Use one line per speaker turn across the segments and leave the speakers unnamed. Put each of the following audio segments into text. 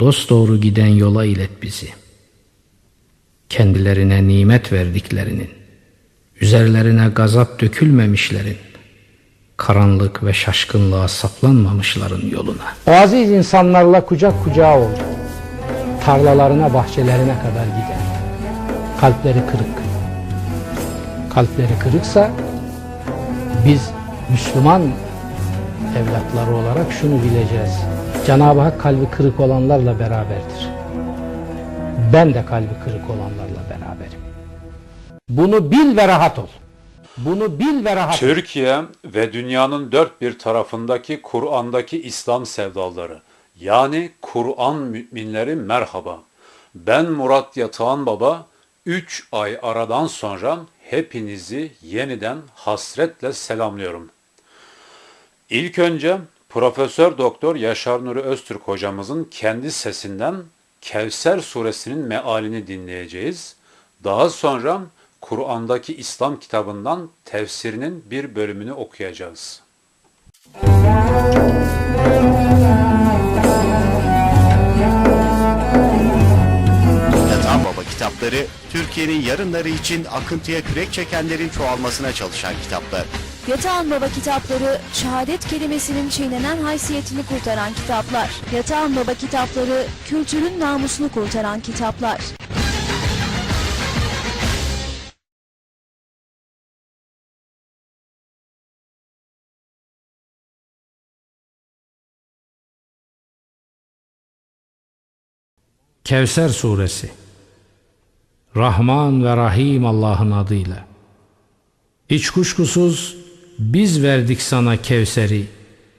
dost doğru giden yola ilet bizi. Kendilerine nimet verdiklerinin, üzerlerine gazap dökülmemişlerin, karanlık ve şaşkınlığa saplanmamışların yoluna.
O aziz insanlarla kucak kucağa oldu. Tarlalarına, bahçelerine kadar gider. Kalpleri kırık. Kalpleri kırıksa biz Müslüman evlatları olarak şunu bileceğiz. Cenab-ı Hak kalbi kırık olanlarla beraberdir. Ben de kalbi kırık olanlarla beraberim. Bunu bil ve rahat ol. Bunu bil ve rahat.
Türkiye ve dünyanın dört bir tarafındaki Kur'an'daki İslam sevdaları yani Kur'an müminleri merhaba. Ben Murat Yatağan Baba 3 ay aradan sonra hepinizi yeniden hasretle selamlıyorum. İlk önce Profesör Doktor Yaşar Nuri Öztürk hocamızın kendi sesinden Kevser suresinin mealini dinleyeceğiz. Daha sonra Kur'an'daki İslam kitabından tefsirinin bir bölümünü okuyacağız.
Yatan Baba kitapları, Türkiye'nin yarınları için akıntıya kürek çekenlerin çoğalmasına çalışan kitaplar.
Yatağan Baba kitapları, şehadet kelimesinin çiğnenen haysiyetini kurtaran kitaplar. Yatağan Baba kitapları, kültürün namusunu kurtaran kitaplar.
Kevser Suresi Rahman ve Rahim Allah'ın adıyla Hiç kuşkusuz biz verdik sana Kevser'i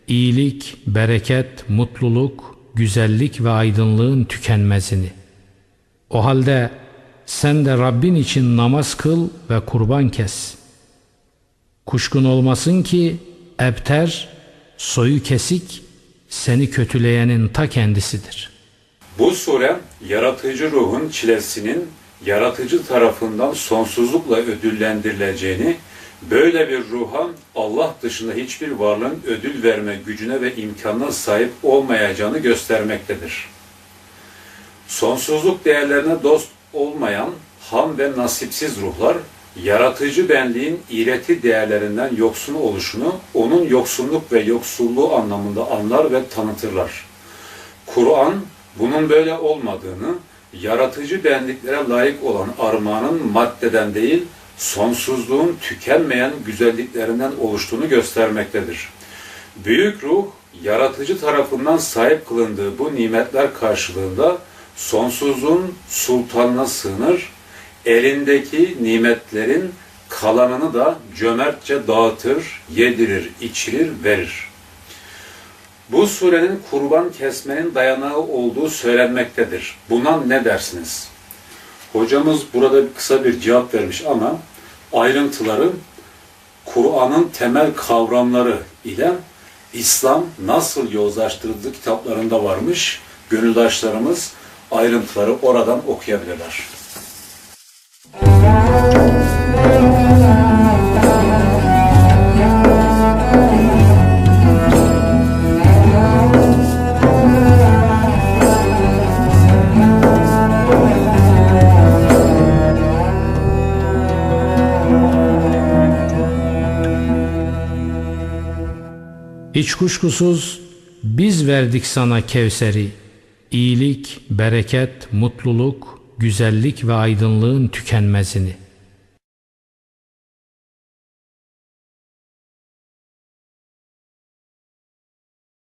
iyilik, bereket, mutluluk, güzellik ve aydınlığın tükenmezini. O halde sen de Rabbin için namaz kıl ve kurban kes. Kuşkun olmasın ki ebter, soyu kesik, seni kötüleyenin ta kendisidir.''
Bu sure yaratıcı ruhun çilesinin yaratıcı tarafından sonsuzlukla ödüllendirileceğini, böyle bir ruha Allah dışında hiçbir varlığın ödül verme gücüne ve imkanına sahip olmayacağını göstermektedir. Sonsuzluk değerlerine dost olmayan ham ve nasipsiz ruhlar, yaratıcı benliğin iğreti değerlerinden yoksun oluşunu, onun yoksunluk ve yoksulluğu anlamında anlar ve tanıtırlar. Kur'an, bunun böyle olmadığını, yaratıcı benliklere layık olan armağanın maddeden değil, sonsuzluğun tükenmeyen güzelliklerinden oluştuğunu göstermektedir. Büyük ruh, yaratıcı tarafından sahip kılındığı bu nimetler karşılığında sonsuzluğun sultanına sığınır, elindeki nimetlerin kalanını da cömertçe dağıtır, yedirir, içirir, verir. Bu surenin kurban kesmenin dayanağı olduğu söylenmektedir. Buna ne dersiniz? Hocamız burada kısa bir cevap vermiş ama ayrıntıları Kur'an'ın temel kavramları ile İslam nasıl yozlaştırıldığı kitaplarında varmış. Gönüldaşlarımız ayrıntıları oradan okuyabilirler.
Hiç kuşkusuz biz verdik sana Kevser'i. İyilik, bereket, mutluluk, güzellik ve aydınlığın tükenmezini.